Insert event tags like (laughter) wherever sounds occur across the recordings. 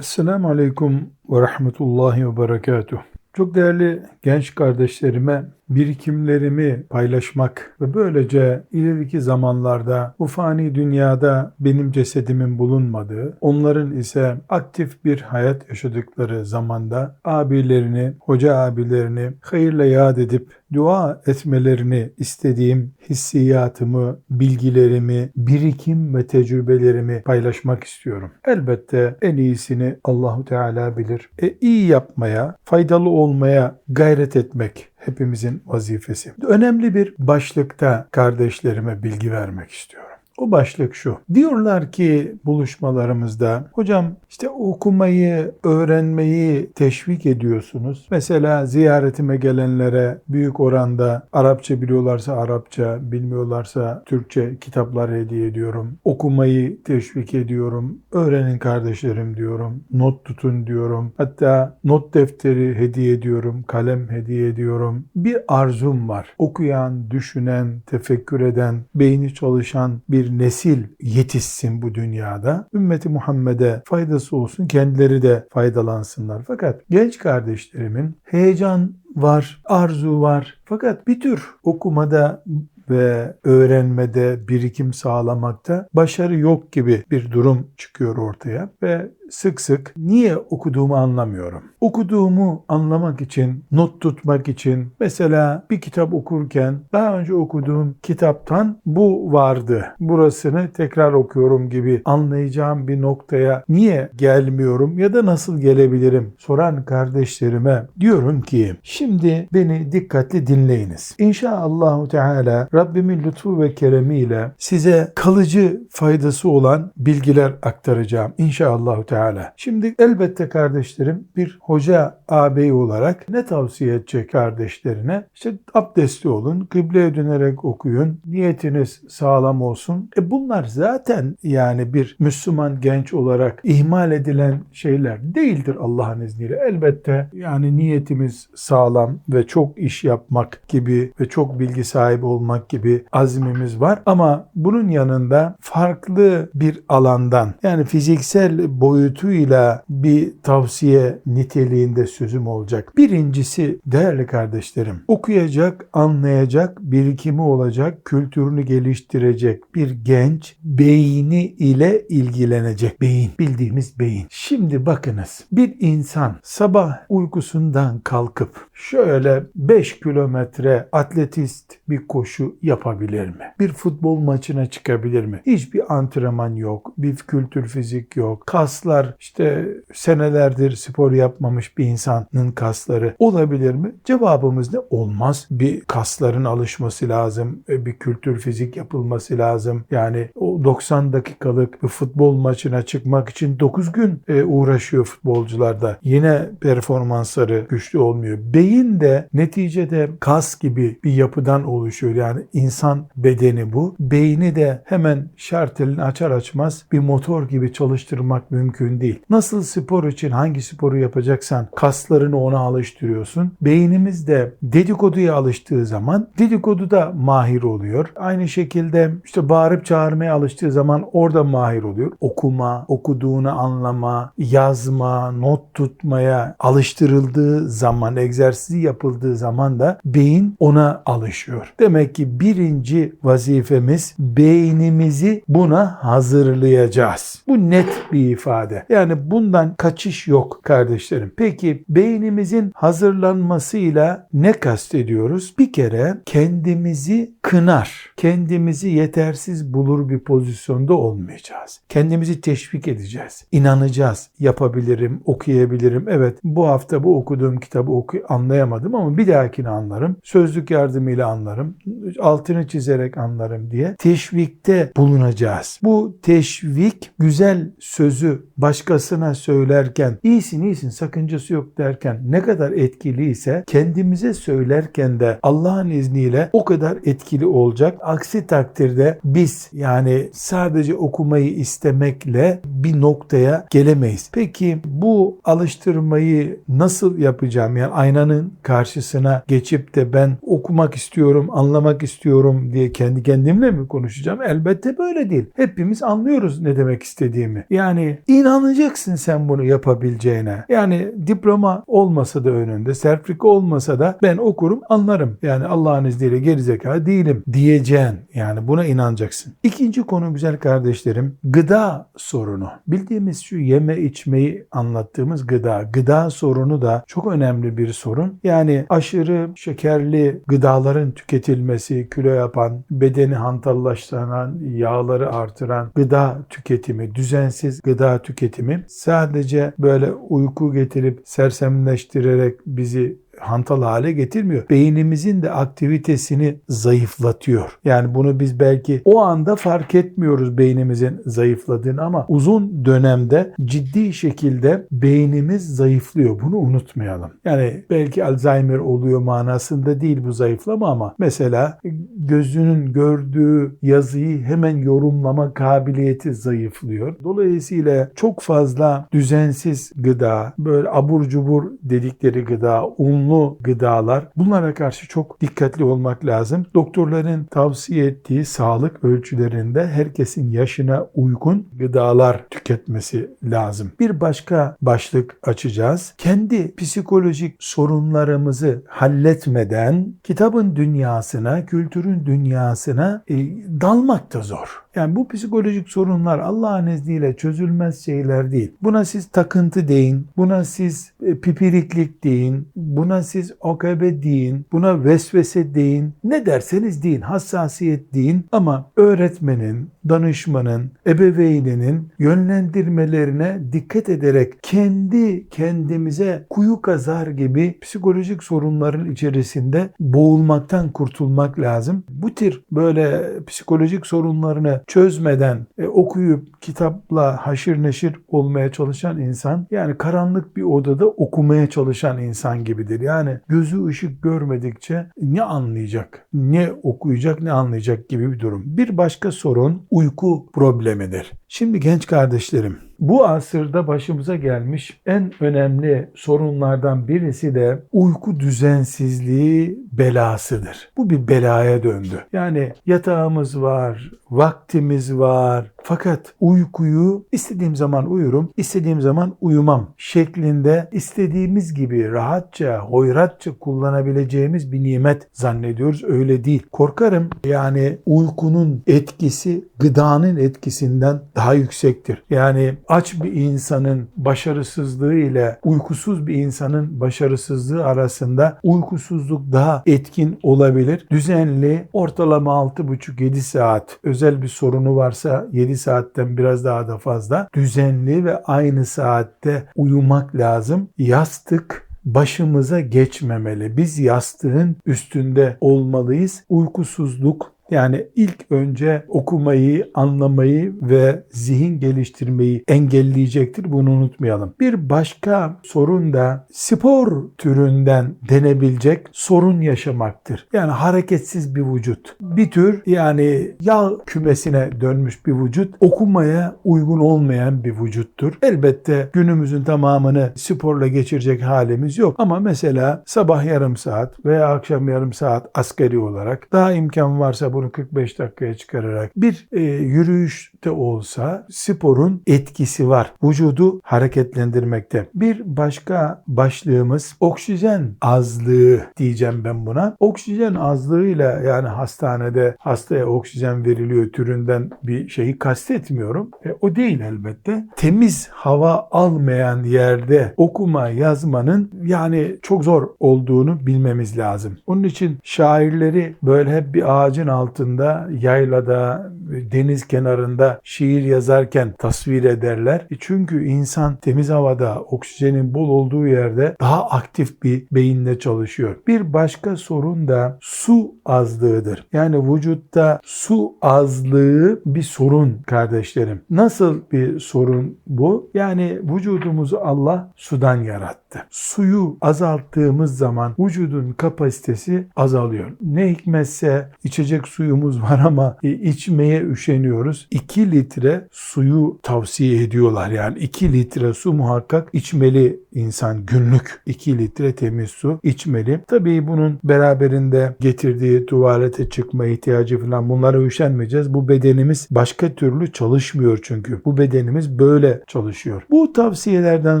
Esselamu Aleyküm ve Rahmetullahi ve Berekatuhu. Çok değerli genç kardeşlerime birikimlerimi paylaşmak ve böylece ileriki zamanlarda bu fani dünyada benim cesedimin bulunmadığı, onların ise aktif bir hayat yaşadıkları zamanda abilerini, hoca abilerini hayırla yad edip dua etmelerini istediğim hissiyatımı, bilgilerimi, birikim ve tecrübelerimi paylaşmak istiyorum. Elbette en iyisini Allahu Teala bilir. E, iyi yapmaya, faydalı olmaya gayret etmek hepimizin vazifesi. Önemli bir başlıkta kardeşlerime bilgi vermek istiyorum. O başlık şu. Diyorlar ki buluşmalarımızda hocam işte okumayı, öğrenmeyi teşvik ediyorsunuz. Mesela ziyaretime gelenlere büyük oranda Arapça biliyorlarsa Arapça, bilmiyorlarsa Türkçe kitaplar hediye ediyorum. Okumayı teşvik ediyorum. Öğrenin kardeşlerim diyorum. Not tutun diyorum. Hatta not defteri hediye ediyorum. Kalem hediye ediyorum. Bir arzum var. Okuyan, düşünen, tefekkür eden, beyni çalışan bir nesil yetişsin bu dünyada. Ümmeti Muhammed'e faydası olsun, kendileri de faydalansınlar. Fakat genç kardeşlerimin heyecan var, arzu var. Fakat bir tür okumada ve öğrenmede birikim sağlamakta başarı yok gibi bir durum çıkıyor ortaya ve sık sık niye okuduğumu anlamıyorum. Okuduğumu anlamak için, not tutmak için mesela bir kitap okurken daha önce okuduğum kitaptan bu vardı. Burasını tekrar okuyorum gibi anlayacağım bir noktaya niye gelmiyorum ya da nasıl gelebilirim soran kardeşlerime diyorum ki şimdi beni dikkatli dinleyiniz. İnşaallahu Teala Rabbimin lütfu ve keremiyle size kalıcı faydası olan bilgiler aktaracağım. İnşaallahu Teala Teala. Şimdi elbette kardeşlerim bir hoca ağabey olarak ne tavsiye edecek kardeşlerine? İşte abdestli olun, kıbleye dönerek okuyun, niyetiniz sağlam olsun. E bunlar zaten yani bir Müslüman genç olarak ihmal edilen şeyler değildir Allah'ın izniyle. Elbette yani niyetimiz sağlam ve çok iş yapmak gibi ve çok bilgi sahibi olmak gibi azmimiz var. Ama bunun yanında farklı bir alandan yani fiziksel boyut boyutuyla bir tavsiye niteliğinde sözüm olacak. Birincisi değerli kardeşlerim okuyacak, anlayacak, birikimi olacak, kültürünü geliştirecek bir genç beyni ile ilgilenecek. Beyin, bildiğimiz beyin. Şimdi bakınız bir insan sabah uykusundan kalkıp şöyle 5 kilometre atletist bir koşu yapabilir mi? Bir futbol maçına çıkabilir mi? Hiçbir antrenman yok, bir kültür fizik yok, kaslar kadar işte senelerdir spor yapmamış bir insanın kasları olabilir mi? Cevabımız ne? Olmaz. Bir kasların alışması lazım. E, bir kültür fizik yapılması lazım. Yani o 90 dakikalık bir futbol maçına çıkmak için 9 gün e, uğraşıyor futbolcular da. Yine performansları güçlü olmuyor. Beyin de neticede kas gibi bir yapıdan oluşuyor. Yani insan bedeni bu. Beyni de hemen şartelini açar açmaz bir motor gibi çalıştırmak mümkün mümkün değil. Nasıl spor için hangi sporu yapacaksan kaslarını ona alıştırıyorsun. Beynimiz de dedikoduya alıştığı zaman dedikodu da mahir oluyor. Aynı şekilde işte bağırıp çağırmaya alıştığı zaman orada mahir oluyor. Okuma, okuduğunu anlama, yazma, not tutmaya alıştırıldığı zaman, egzersizi yapıldığı zaman da beyin ona alışıyor. Demek ki birinci vazifemiz beynimizi buna hazırlayacağız. Bu net bir ifade. Yani bundan kaçış yok kardeşlerim. Peki beynimizin hazırlanmasıyla ne kastediyoruz? Bir kere kendimizi kınar, kendimizi yetersiz bulur bir pozisyonda olmayacağız. Kendimizi teşvik edeceğiz. İnanacağız. Yapabilirim, okuyabilirim. Evet bu hafta bu okuduğum kitabı oku anlayamadım ama bir dahakini anlarım. Sözlük yardımıyla anlarım. Altını çizerek anlarım diye teşvikte bulunacağız. Bu teşvik güzel sözü başkasına söylerken iyisin iyisin sakıncası yok derken ne kadar etkiliyse kendimize söylerken de Allah'ın izniyle o kadar etkili olacak. Aksi takdirde biz yani sadece okumayı istemekle bir noktaya gelemeyiz. Peki bu alıştırmayı nasıl yapacağım? Yani aynanın karşısına geçip de ben okumak istiyorum, anlamak istiyorum diye kendi kendimle mi konuşacağım? Elbette böyle değil. Hepimiz anlıyoruz ne demek istediğimi. Yani inan İnanacaksın sen bunu yapabileceğine. Yani diploma olmasa da önünde, sertifika olmasa da ben okurum anlarım. Yani Allah'ın izniyle gerizekalı değilim diyeceksin. Yani buna inanacaksın. İkinci konu güzel kardeşlerim gıda sorunu. Bildiğimiz şu yeme içmeyi anlattığımız gıda. Gıda sorunu da çok önemli bir sorun. Yani aşırı şekerli gıdaların tüketilmesi, kilo yapan, bedeni hantallaştıran, yağları artıran gıda tüketimi, düzensiz gıda tüketimi sadece böyle uyku getirip sersemleştirerek bizi hantal hale getirmiyor. Beynimizin de aktivitesini zayıflatıyor. Yani bunu biz belki o anda fark etmiyoruz beynimizin zayıfladığını ama uzun dönemde ciddi şekilde beynimiz zayıflıyor. Bunu unutmayalım. Yani belki Alzheimer oluyor manasında değil bu zayıflama ama mesela gözünün gördüğü yazıyı hemen yorumlama kabiliyeti zayıflıyor. Dolayısıyla çok fazla düzensiz gıda, böyle abur cubur dedikleri gıda, unlu unlu gıdalar bunlara karşı çok dikkatli olmak lazım. Doktorların tavsiye ettiği sağlık ölçülerinde herkesin yaşına uygun gıdalar tüketmesi lazım. Bir başka başlık açacağız. Kendi psikolojik sorunlarımızı halletmeden kitabın dünyasına, kültürün dünyasına e, dalmak da zor. Yani bu psikolojik sorunlar Allah'ın izniyle çözülmez şeyler değil. Buna siz takıntı deyin, buna siz e, pipiriklik deyin, buna siz okabe deyin, buna vesvese deyin. Ne derseniz deyin, hassasiyet deyin ama öğretmenin, danışmanın, ebeveyninin yönlendirmelerine dikkat ederek kendi kendimize kuyu kazar gibi psikolojik sorunların içerisinde boğulmaktan kurtulmak lazım. Bu tür böyle psikolojik sorunlarını çözmeden e, okuyup kitapla haşır neşir olmaya çalışan insan yani karanlık bir odada okumaya çalışan insan gibidir. Yani gözü ışık görmedikçe ne anlayacak, ne okuyacak, ne anlayacak gibi bir durum. Bir başka sorun uyku problemidir. Şimdi genç kardeşlerim bu asırda başımıza gelmiş en önemli sorunlardan birisi de uyku düzensizliği belasıdır. Bu bir belaya döndü. Yani yatağımız var, vaktimiz var. Fakat uykuyu istediğim zaman uyurum, istediğim zaman uyumam şeklinde istediğimiz gibi rahatça, hoyratça kullanabileceğimiz bir nimet zannediyoruz. Öyle değil. Korkarım yani uykunun etkisi gıdanın etkisinden daha yüksektir. Yani aç bir insanın başarısızlığı ile uykusuz bir insanın başarısızlığı arasında uykusuzluk daha etkin olabilir. Düzenli ortalama 6,5-7 saat özel bir sorunu varsa 7 saatten biraz daha da fazla düzenli ve aynı saatte uyumak lazım. Yastık başımıza geçmemeli. Biz yastığın üstünde olmalıyız. Uykusuzluk yani ilk önce okumayı, anlamayı ve zihin geliştirmeyi engelleyecektir. Bunu unutmayalım. Bir başka sorun da spor türünden denebilecek sorun yaşamaktır. Yani hareketsiz bir vücut. Bir tür yani yağ kümesine dönmüş bir vücut okumaya uygun olmayan bir vücuttur. Elbette günümüzün tamamını sporla geçirecek halimiz yok ama mesela sabah yarım saat veya akşam yarım saat askeri olarak daha imkan varsa bu bunu 45 dakikaya çıkararak bir e, yürüyüşte olsa sporun etkisi var. Vücudu hareketlendirmekte. Bir başka başlığımız oksijen azlığı diyeceğim ben buna. Oksijen azlığıyla yani hastanede hastaya oksijen veriliyor türünden bir şeyi kastetmiyorum. E, o değil elbette. Temiz hava almayan yerde okuma yazmanın yani çok zor olduğunu bilmemiz lazım. Onun için şairleri böyle hep bir ağacın altında altında, yaylada, deniz kenarında şiir yazarken tasvir ederler. E çünkü insan temiz havada, oksijenin bol olduğu yerde daha aktif bir beyinle çalışıyor. Bir başka sorun da su azlığıdır. Yani vücutta su azlığı bir sorun kardeşlerim. Nasıl bir sorun bu? Yani vücudumuzu Allah sudan yarattı. Suyu azalttığımız zaman vücudun kapasitesi azalıyor. Ne hikmetse içecek su suyumuz (laughs) var ama içmeye üşeniyoruz. 2 litre suyu tavsiye ediyorlar. Yani 2 litre su muhakkak içmeli insan günlük. 2 litre temiz su içmeli. Tabii bunun beraberinde getirdiği tuvalete çıkma ihtiyacı falan bunlara üşenmeyeceğiz. Bu bedenimiz başka türlü çalışmıyor çünkü. Bu bedenimiz böyle çalışıyor. Bu tavsiyelerden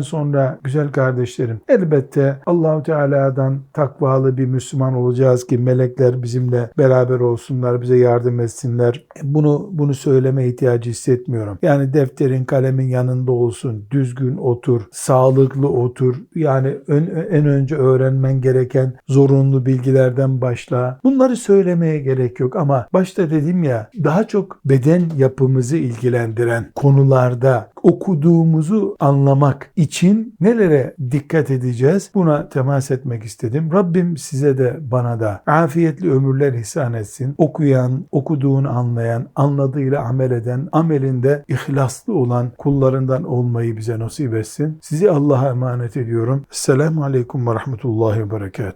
sonra güzel kardeşlerim elbette Allahu Teala'dan takvalı bir Müslüman olacağız ki melekler bizimle beraber olsunlar, bize yardım etsinler. Bunu bunu söyleme ihtiyacı hissetmiyorum. Yani defterin, kalemin yanında olsun, düzgün otur, sağlıklı otur. Yani ön- en önce öğrenmen gereken zorunlu bilgilerden başla. Bunları söylemeye gerek yok ama başta dedim ya daha çok beden yapımızı ilgilendiren konularda okuduğumuzu anlamak için nelere dikkat edeceğiz? Buna temas etmek istedim. Rabbim size de bana da afiyetli ömürler ihsan etsin. Okuyan, okuduğunu anlayan, anladığıyla amel eden, amelinde ihlaslı olan kullarından olmayı bize nasip etsin. Sizi Allah'a emanet ediyorum. Selamun Aleyküm ve Rahmetullahi ve Berekatuhu.